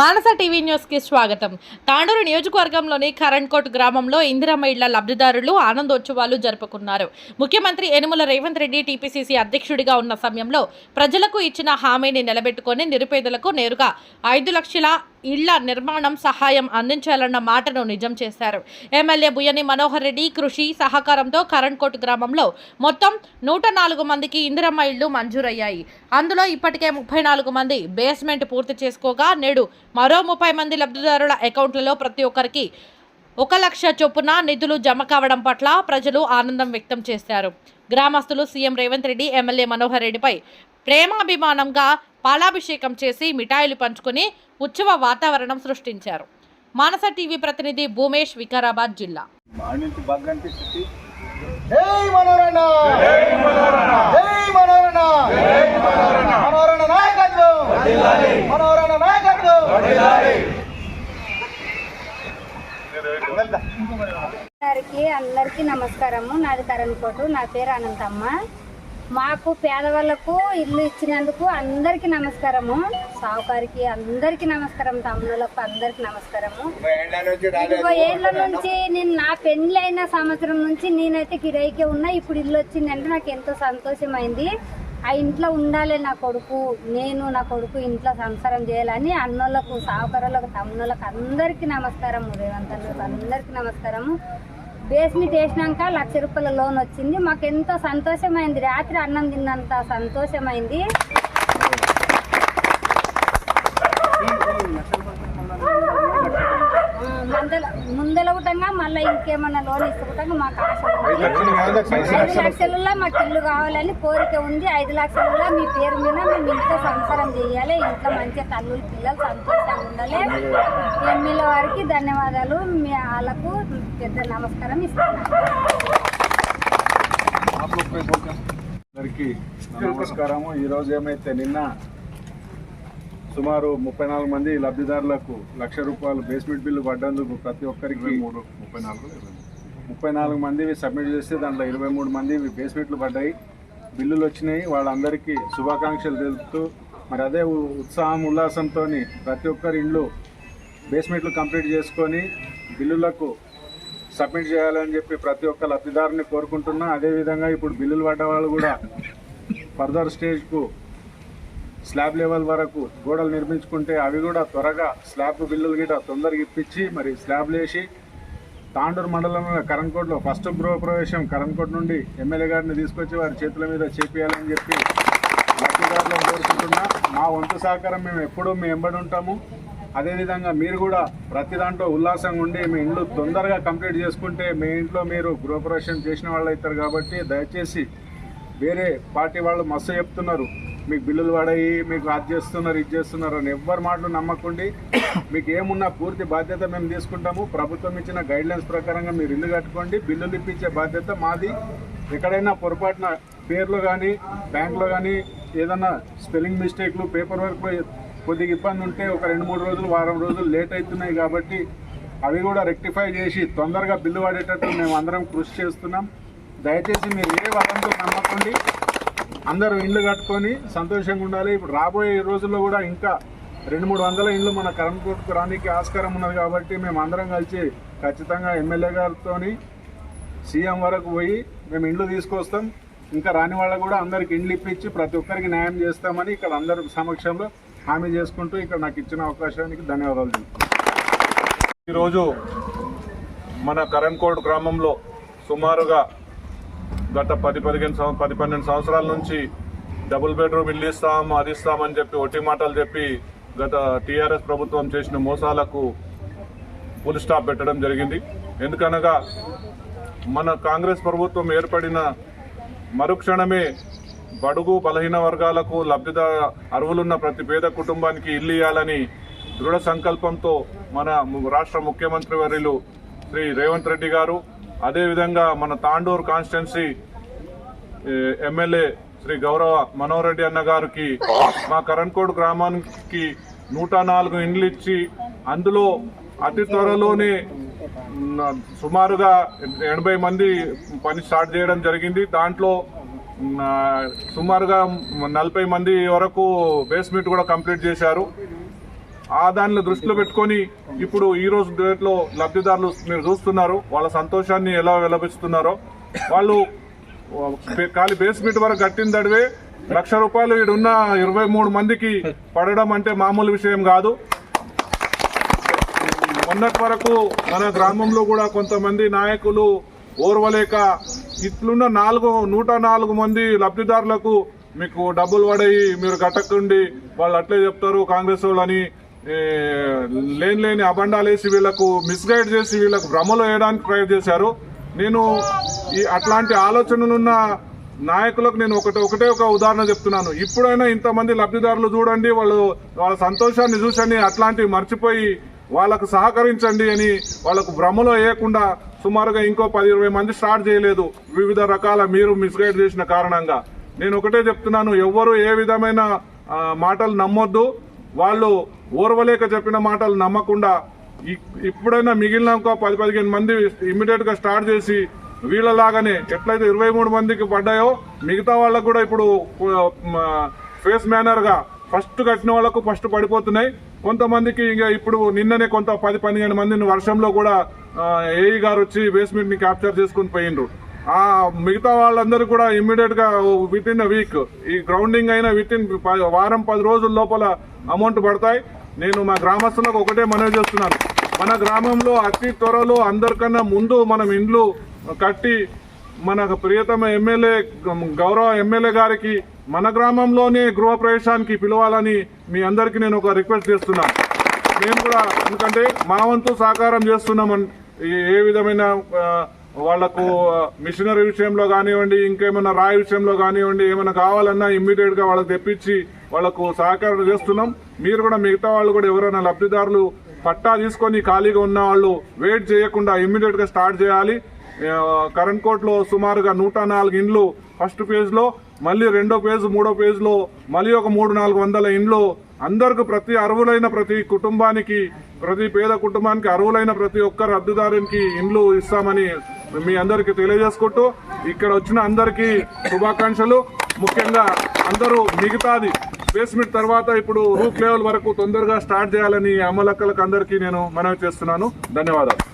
మానస TV న్యూస్కి స్వాగతం. తాండూరు నియోజకవర్గంలోని కరణ్కోట్ గ్రామంలో ఇందిరమ్మ ఇళ్ళ లబ్ధిదారులు ఆనందోత్సవాలు జరుపుకున్నారు. ముఖ్యమంత్రి యనుమల రేవంత్ రెడ్డి టీపీసీసీ అధ్యక్షుడిగా ఉన్న సమయంలో ప్రజలకు ఇచ్చిన హామీని నిలబెట్టుకొని నిరుపేదలకు నేరుగా ఐదు లక్షల ఇళ్ళ నిర్మాణం సహాయం అందించాలన్న మాటను నిజం చేశారు. ఎమ్మెల్యే బుయ్యని మనోహర్ రెడ్డి కృషి సహకారంతో కరణ్కోట్ గ్రామంలో మొత్తం నూట నాలుగు మందికి ఇందిరమ్మ ఇళ్ళు మంజూరయ్యాయి. అందులో ఇప్పటికే ముప్పై నాలుగు మంది బేస్మెంట్ పూర్తి చేసుకోగా నేడు మరో ముప్పై మంది లబ్ధిదారుల అకౌంట్లలో ప్రతి ఒక్కరికి ఒక లక్ష చొప్పున నిధులు జమ కావడం పట్ల ప్రజలు ఆనందం వ్యక్తం చేశారు. గ్రామస్తులు సీఎం రేవంత్ రెడ్డి ఎమ్మెల్యే మనోహర్ రెడ్డిపై ప్రేమాభిమానంగా పాలాభిషేకం చేసి మిఠాయిలు పంచుకొని ఉత్సవ వాతావరణం సృష్టించారు. మానస టీవీ ప్రతినిధి భూమేష్ వికారాబాద్ జిల్లా. అందరికీ అందరికీ నమస్కారము. నాది కరణ్కోటు నా పేరు అనంతమ్మ. మాకు పేదవాళ్ళకు ఇల్లు ఇచ్చినందుకు అందరికీ నమస్కారము. సావుకారికి అందరికీ నమస్కారం తమ్ముళ్ళకు అందరికీ నమస్కారము. ఇదిగో ఏళ్ళ నుంచి నేను నా పెళ్ళి అయిన సంవత్సరం నుంచి నేనైతే కిరాయికే ఉన్నా ఇప్పుడు ఇల్లు వచ్చిందంటే నాకు ఎంతో సంతోషమైంది. ఆ ఇంట్లో ఉండాలి నా కొడుకు నేను నా కొడుకు ఇంట్లో సంసారం చేయాలని అన్నోళ్ళకు సావుకారులకు తమ్ముళ్ళకు అందరికీ నమస్కారము. రేవంత్ అందరికీ నమస్కారము. బేస్మెంట్ వేసినాక లక్ష రూపాయల లోన్ వచ్చింది. మాకు ఎంతో సంతోషమైంది. రాత్రి అన్నం తిన్నంత సంతోషమైంది. మందల ముందల గుటంగా మళ్ళీ ఇంకేమన్నా లోన్ ఇస్తుకుంటాగా మాకు ఆశ. ఐదు లక్షలలో మాకు ఇల్లు కావాలని కోరిక ఉంది. ఐదు లక్షలలో మీ పేరు మీద మేము ఇంట్లో సంసారం చేయాలి. ఇంట్లో మంచిగా తల్లులు పిల్లలు సంతోషంగా ఉండాలి. ఎమ్మెల్యే వారికి ధన్యవాదాలు. మీ వాళ్ళకు పెద్ద నమస్కారం ఇస్తున్నాను. అందరికి నమస్కారము. ఈరోజు ఏమైతే నిన్న సుమారు ముప్పై నాలుగు మంది లబ్ధిదారులకు లక్ష రూపాయలు బేస్మెంట్ బిల్లు పడ్డందుకు ప్రతి ఒక్కరికి మూడు ముప్పై నాలుగు ముప్పై నాలుగు మంది సబ్మిట్ చేస్తే దాంట్లో ఇరవై మూడు మంది బేస్మెంట్లు పడ్డాయి. బిల్లులు వచ్చినాయి. వాళ్ళందరికీ శుభాకాంక్షలు తెలుపుతూ మరి అదే ఉ- ఉత్సాహం ఉల్లాసంతో ప్రతి ఒక్కరి ఇండ్లు బేస్మెంట్లు కంప్లీట్ చేసుకొని బిల్లులకు సబ్మిట్ చేయాలని చెప్పి ప్రతి ఒక్క లబ్ధిదారుని కోరుకుంటున్నా. అదేవిధంగా ఇప్పుడు బిల్లులు పడ్డ వాళ్ళు కూడా ఫర్దర్ స్టేజ్కు స్లాబ్ లెవెల్ వరకు గోడలు నిర్మించుకుంటే అవి కూడా త్వరగా స్లాబ్ బిల్లులు గిట్ట తొందరగా ఇప్పించి మరి స్లాబ్లు వేసి తాండూరు మండలంలో కరణ్కోట్లో ఫస్ట్ గృహప్రవేశం కరణ్కోట్ నుండి ఎమ్మెల్యే గారిని తీసుకొచ్చి వారి చేతుల మీద చేపియాలని చెప్పి లబ్ధిదారులను కోరుకుంటున్నా. మా వంతు సహకారం మేము ఎప్పుడూ మేము ఎంబడి ఉంటాము. అదేవిధంగా మీరు కూడా ప్రతి దాంట్లో ఉల్లాసంగా ఉండి మీ ఇండ్లు తొందరగా కంప్లీట్ చేసుకుంటే మీ ఇంట్లో మీరు గృహప్రవేశం చేసిన వాళ్ళు అవుతారు కాబట్టి దయచేసి వేరే పార్టీ వాళ్ళు మస్తు చెప్తున్నారు. మీకు బిల్లులు పడాయి మీకు అది చేస్తున్నారు ఇది చేస్తున్నారు అని ఎవ్వరి మాటలు నమ్మకండి. మీకు ఏమున్నా పూర్తి బాధ్యత మేము తీసుకుంటాము. ప్రభుత్వం ఇచ్చిన గైడ్లైన్స్ ప్రకారంగా మీరు ఇల్లు కట్టుకోండి. బిల్లులు ఇప్పించే బాధ్యత మాది. ఎక్కడైనా పొరపాటున పేర్లు కానీ బ్యాంకులో కానీ ఏదన్నా స్పెల్లింగ్ మిస్టేక్లు పేపర్ వర్క్లో కొద్దిగా ఇబ్బంది ఉంటే ఒక రెండు మూడు రోజులు వారం రోజులు లేట్ అవుతున్నాయి కాబట్టి అవి కూడా రెక్టిఫై చేసి తొందరగా బిల్లు పడేటట్టు మేము అందరం కృషి చేస్తున్నాం. దయచేసి మీరు ఏ వదంతో నమ్మకండి. అందరూ ఇల్లు కట్టుకొని సంతోషంగా ఉండాలి. ఇప్పుడు రాబోయే రోజుల్లో కూడా ఇంకా రెండు మూడు వందల ఇండ్లు మన కరంకోట్కు రానికి ఆస్కారం ఉన్నది కాబట్టి మేము అందరం కలిసి ఖచ్చితంగా ఎమ్మెల్యే గారితో సీఎం వరకు పోయి మేము ఇండ్లు తీసుకొస్తాం. ఇంకా రాని వాళ్ళకు కూడా అందరికి ఇండ్లు ఇప్పించి ప్రతి ఒక్కరికి న్యాయం చేస్తామని ఇక్కడ అందరి సమక్షంలో హామీ చేసుకుంటూ ఇక్కడ నాకు ఇచ్చిన అవకాశానికి ధన్యవాదాలు ఈరోజు మన కరంకోట్ గ్రామంలో సుమారుగా గత పది పదిహేను సంవ పది పన్నెండు సంవత్సరాల నుంచి డబుల్ బెడ్రూమ్ ఇల్లు ఇస్తాం అది ఇస్తామని చెప్పి ఒట్టి మాటలు చెప్పి గత టీఆర్ఎస్ ప్రభుత్వం చేసిన మోసాలకు ఫుల్ స్టాప్ పెట్టడం జరిగింది. ఎందుకనగా మన కాంగ్రెస్ ప్రభుత్వం ఏర్పడిన మరుక్షణమే బడుగు బలహీన వర్గాలకు లబ్ధిద అర్హులున్న ప్రతి పేద కుటుంబానికి ఇల్లు ఇవ్వాలని దృఢ సంకల్పంతో మన రాష్ట్ర ముఖ్యమంత్రి వర్యులు శ్రీ రేవంత్ రెడ్డి గారు అదేవిధంగా మన తాండూరు కాన్స్టిట్యున్సీ ఎమ్మెల్యే శ్రీ గౌరవ మనోహర్ రెడ్డి అన్న గారికి మా కరణ్కోట్ గ్రామానికి నూట నాలుగు ఇండ్లు ఇచ్చి అందులో అతి త్వరలోనే సుమారుగా ఎనభై మంది పని స్టార్ట్ చేయడం జరిగింది. దాంట్లో సుమారుగా నలభై మంది వరకు బేస్మెంట్ కూడా కంప్లీట్ చేశారు. ఆ దానిని దృష్టిలో పెట్టుకొని ఇప్పుడు ఈ రోజు డేట్లో లబ్ధిదారులు మీరు చూస్తున్నారు వాళ్ళ సంతోషాన్ని ఎలా విలపిస్తున్నారో. వాళ్ళు బే- ఖాళీ బేస్మెంట్ వరకు కట్టిన దడివే లక్ష రూపాయలు ఈడున్న ఇరవై మూడు మందికి పడడం అంటే మామూలు విషయం కాదు. మొన్నటి వరకు మన గ్రామంలో కూడా కొంతమంది నాయకులు ఓర్వలేక ఇట్లున్న నాలుగు నూట నాలుగు మంది లబ్ధిదారులకు మీకు డబ్బులు పడయి మీరు కట్టకుండి వాళ్ళు అట్లే చెప్తారు కాంగ్రెస్ వాళ్ళని. లేని లేని అబండాలు వేసి వీళ్ళకు మిస్గైడ్ చేసి వీళ్ళకు భ్రమలో వేయడానికి ట్రై చేశారు. నేను ఈ అట్లాంటి ఆలోచనలున్న నాయకులకు నేను ఒకటే ఒకటే ఒక ఉదాహరణ చెప్తున్నాను. ఇప్పుడైనా ఇంతమంది లబ్ధిదారులు చూడండి వాళ్ళు వాళ్ళ సంతోషాన్ని చూసండి అట్లాంటివి మర్చిపోయి వాళ్ళకు సహకరించండి అని వాళ్ళకు భ్రమలో వేయకుండా సుమారుగా ఇంకో పది ఇరవై మంది స్టార్ట్ చేయలేదు వివిధ రకాల మీరు మిస్గైడ్ చేసిన కారణంగా. నేను ఒకటే చెప్తున్నాను ఎవ్వరు ఏ విధమైన మాటలు నమ్మొద్దు. వాళ్ళు ఓర్వలేక చెప్పిన మాటలు నమ్మకుండా ఇప్పుడైనా మిగిలినాక పది పదిహేను మంది ఇమ్మీడియట్గా స్టార్ట్ చేసి వీళ్ళలాగానే ఎట్లయితే ఇరవై మూడు మందికి పడ్డాయో మిగతా వాళ్ళకు కూడా ఇప్పుడు ఫేస్ మేనర్గా ఫస్ట్ కట్టిన వాళ్ళకు ఫస్ట్ పడిపోతున్నాయి. కొంతమందికి ఇంకా ఇప్పుడు నిన్ననే కొంత పది పదిహేను మందిని వర్షంలో కూడా ఏఈ గారు వచ్చి బేస్మెంట్ని క్యాప్చర్ చేసుకుని పోయిండ్రు. ఆ మిగతా వాళ్ళందరూ కూడా ఇమ్మీడియట్గా విత్ ఇన్ వీక్ ఈ గ్రౌండింగ్ అయినా విత్ ఇన్ వారం పది రోజుల లోపల అమౌంట్ పడతాయి. నేను మా గ్రామస్తులకు ఒకటే మనవి చేస్తున్నాను. మన గ్రామంలో అతి త్వరలో అందరికన్నా ముందు మనం ఇండ్లు కట్టి మన ప్రియతమ ఎమ్మెల్యే గౌరవ ఎమ్మెల్యే గారికి మన గ్రామంలోనే గృహప్రవేశానికి పిలవాలని మీ అందరికీ నేను ఒక రిక్వెస్ట్ చేస్తున్నాను మేము కూడా ఎందుకంటే మా వంతు సహకారం చేస్తున్నామని ఏ విధమైన వాళ్ళకు మిషనరీ విషయంలో కానివ్వండి ఇంకేమైనా రాయి విషయంలో కానివ్వండి ఏమైనా కావాలన్నా ఇమ్మీడియట్గా వాళ్ళకి తెప్పించి వాళ్ళకు సహకారం చేస్తున్నాం. మీరు కూడా మిగతా వాళ్ళు కూడా ఎవరైనా లబ్ధిదారులు పట్టా తీసుకొని ఖాళీగా ఉన్న వాళ్ళు వెయిట్ చేయకుండా ఇమ్మీడియట్గా స్టార్ట్ చేయాలి కరెంట్ కరెంట్ కోర్టులో సుమారుగా నూట నాలుగు ఇండ్లు ఫస్ట్ ఫేజ్లో మళ్ళీ రెండో ఫేజ్ మూడో ఫేజ్లో మళ్ళీ ఒక మూడు నాలుగు వందల ఇండ్లు. అందరికి ప్రతి అర్హులైన ప్రతి కుటుంబానికి ప్రతి పేద కుటుంబానికి అర్హులైన ప్రతి ఒక్క లబ్ధిదారునికి ఇండ్లు ఇస్తామని మీ అందరికి తెలియజేసుకుంటూ ఇక్కడ వచ్చిన అందరికీ శుభాకాంక్షలు. ముఖ్యంగా అందరూ మిగతాది బేస్మెంట్ తర్వాత ఇప్పుడు రూట్ లెవెల్ వరకు తొందరగా స్టార్ట్ చేయాలని అమ్మలక్కలకు అందరికీ నేను మనవి చేస్తున్నాను. ధన్యవాదాలు.